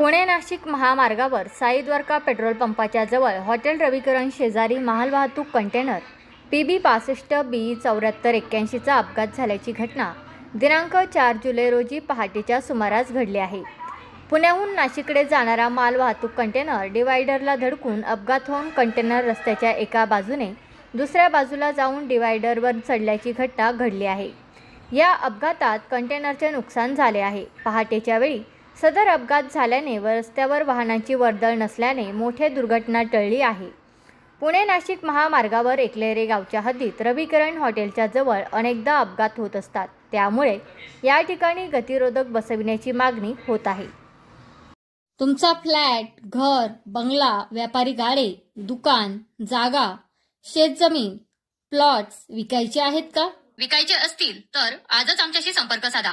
पुणे नाशिक महामार्गावर साई द्वारका पेट्रोल पंपाच्या जवळ हॉटेल रविकरण शेजारी मालवाहतूक कंटेनर. पी बी पासष्ट बी चौऱ्याहत्तर एक्क्याऐंशीचा अपघात झाल्याची घटना दिनांक चार जुलै रोजी पहाटेच्या सुमारास घडली आहे. पुण्याहून नाशिककडे जाणारा मालवाहतूक कंटेनर डिवायडरला धडकून अपघात होऊन कंटेनर रस्त्याच्या एका बाजूने दुसऱ्या बाजूला जाऊन डिवायडरवर चढल्याची घटना घडली आहे. या अपघातात कंटेनरचे नुकसान झाले आहे. पहाटेच्या वेळी सदर अपघात झाल्याने व रस्त्यावर वाहनांची वर्दळ नसल्याने मोठे दुर्घटना टळली आहे. पुणे नाशिक महामार्गावर एकलेरे गावच्या हद्दीत रविकरण हॉटेलच्या जवळ अनेकदा अपघात होत असतात. त्यामुळे या ठिकाणी गतिरोधक बसविण्याची मागणी होत आहे. तुमचा फ्लॅट घर बंगला व्यापारी गाडे दुकान जागा शेतजमीन प्लॉट्स विकायचे आहेत का? विकायचे असतील तर आजच आमच्याशी संपर्क साधा.